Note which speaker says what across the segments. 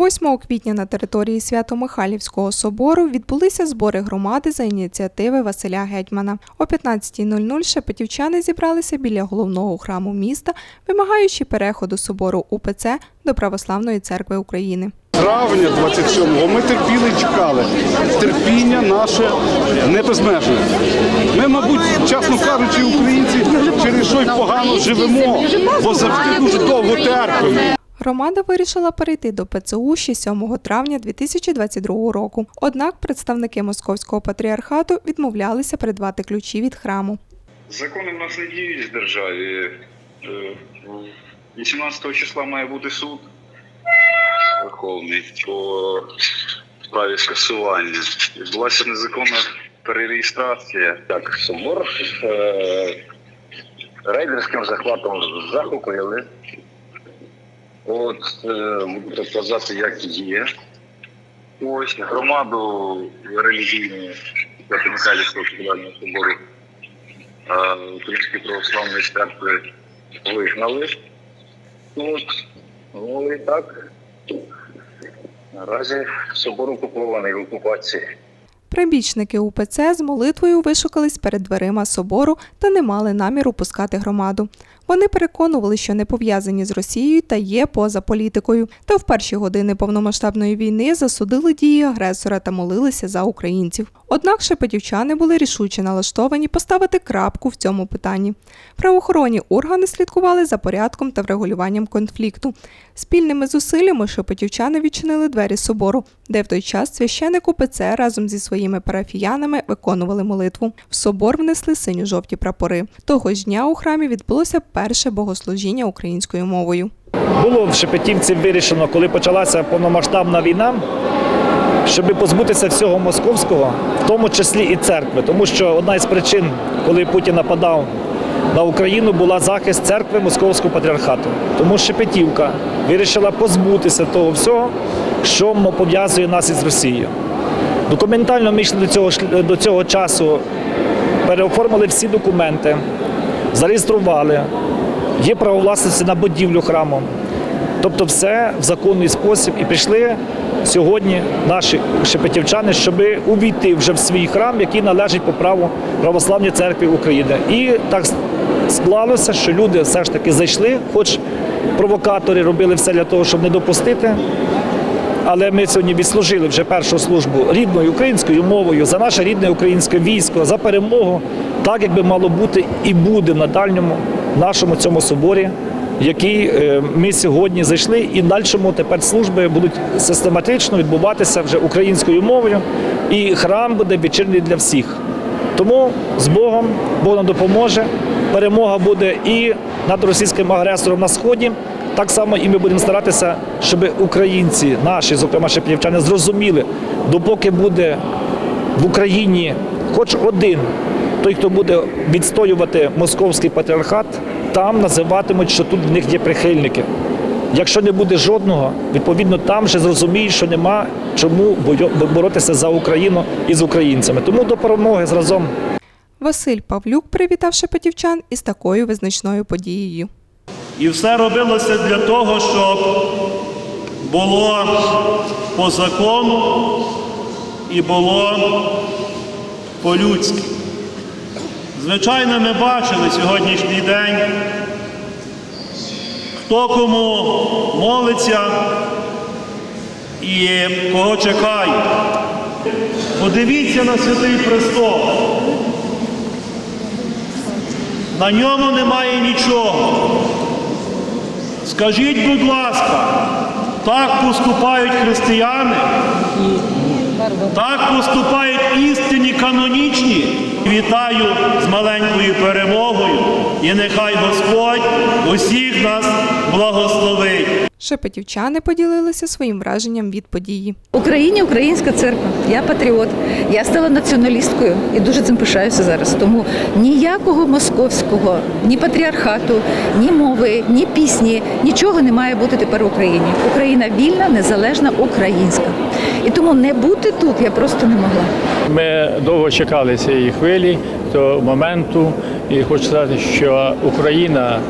Speaker 1: 8 квітня на території Свято-Михайлівського собору відбулися збори громади за ініціативи Василя Гетьмана. О 15.00 шепетівчани зібралися біля головного храму міста, вимагаючи переходу собору УПЦ до Православної церкви України.
Speaker 2: травня 27-го ми терпіли і чекали. Терпіння наше не безмежне. Ми, мабуть, чесно кажучи, українці через що й погано живемо, бо завжди дуже довго терпимо.
Speaker 1: Громада вирішила перейти до ПЦУ ще 7 травня 2022 року. Однак представники Московського патріархату відмовлялися придбати ключі від храму.
Speaker 3: Закони в нас не діють в державі. Е, 18 числа має бути суд Верховний по справі скасування. Відбулася незаконна перереєстрація. Так, собор е, рейдерським захватом захопили. От е, буду так казати, як є. Ось громаду релігійну Свято-Михайлівського капітального собору а, Української православної церкви вигнали. От, ну і так. Наразі собор окупований в окупації.
Speaker 1: Прибічники УПЦ з молитвою вишукались перед дверима собору та не мали наміру пускати громаду. Вони переконували, що не пов'язані з Росією та є поза політикою. Та в перші години повномасштабної війни засудили дії агресора та молилися за українців. Однак шепетівчани були рішуче налаштовані поставити крапку в цьому питанні. Правоохоронні органи слідкували за порядком та врегулюванням конфлікту. Спільними зусиллями шепетівчани відчинили двері собору, де в той час священик УПЦ разом зі своїми парафіянами виконували молитву. В собор внесли синьо-жовті прапори. Того ж дня у храмі відбулося перше богослужіння українською мовою.
Speaker 4: Було в Шепетівці вирішено, коли почалася повномасштабна війна, щоб позбутися всього московського, в тому числі і церкви. Тому що одна із причин, коли Путін нападав на Україну, була захист церкви Московського патріархату. Тому Шепетівка вирішила позбутися того всього, що пов'язує нас із Росією. Документально ми йшли до цього, до цього часу, переоформили всі документи, зареєстрували, є право власності на будівлю храму. Тобто все в законний спосіб. І прийшли сьогодні наші шепетівчани, щоб увійти вже в свій храм, який належить по праву Православній церкві України. І так склалося, що люди все ж таки зайшли, хоч провокатори робили все для того, щоб не допустити. Але ми сьогодні відслужили вже першу службу рідною українською мовою за наше рідне українське військо, за перемогу, так як би мало бути і буде на дальньому нашому цьому соборі, який е, ми сьогодні зайшли, і дальшому тепер служби будуть систематично відбуватися вже українською мовою, і храм буде відчинений для всіх. Тому з Богом Бог нам допоможе. Перемога буде і над російським агресором на сході. Так само і ми будемо старатися, щоб українці, наші, зокрема шепетівчани, зрозуміли, допоки буде в Україні хоч один, той, хто буде відстоювати московський патріархат, там називатимуть, що тут в них є прихильники. Якщо не буде жодного, відповідно там вже зрозуміють, що нема чому боротися за Україну і з українцями. Тому до перемоги зразом.
Speaker 1: Василь Павлюк привітав шепетівчан із такою визначною подією.
Speaker 5: І все робилося для того, щоб було по закону і було по-людськи. Звичайно, ми бачили сьогоднішній день, хто кому молиться і кого чекає. Подивіться на святий престол. На ньому немає нічого. Скажіть, будь ласка, так поступають християни? Так поступають істинні канонічні? Вітаю з маленькою перемогою і нехай Господь усіх нас благословить.
Speaker 1: Шепетівчани поділилися своїм враженням від події.
Speaker 6: Україні українська церква. Я патріот. Я стала націоналісткою і дуже цим пишаюся зараз. Тому ніякого московського, ні патріархату, ні мови, ні пісні, нічого не має бути тепер в Україні. Україна вільна, незалежна, українська. І тому не бути тут я просто не могла.
Speaker 7: Ми довго чекали цієї хвилі, того моменту, і хочу сказати, що Україна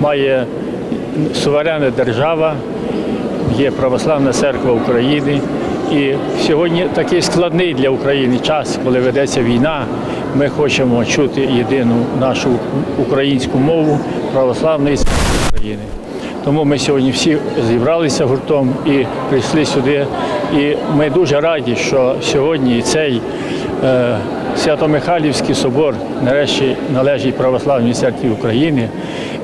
Speaker 7: має суверенна держава, є Православна церква України. І сьогодні такий складний для України час, коли ведеться війна. Ми хочемо чути єдину нашу українську мову православної України. Тому ми сьогодні всі зібралися гуртом і прийшли сюди. І ми дуже раді, що сьогодні цей Свято-Михайлівський собор нарешті належить Православній церкві України,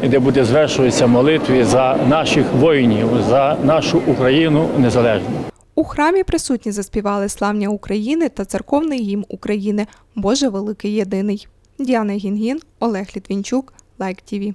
Speaker 7: де буде звершуватися молитви за наших воїнів, за нашу Україну незалежну.
Speaker 1: У храмі присутні заспівали славня України та церковний гімн України Боже великий єдиний. Діана Гінгін, Олег Літвінчук, Лайк ТІВІ.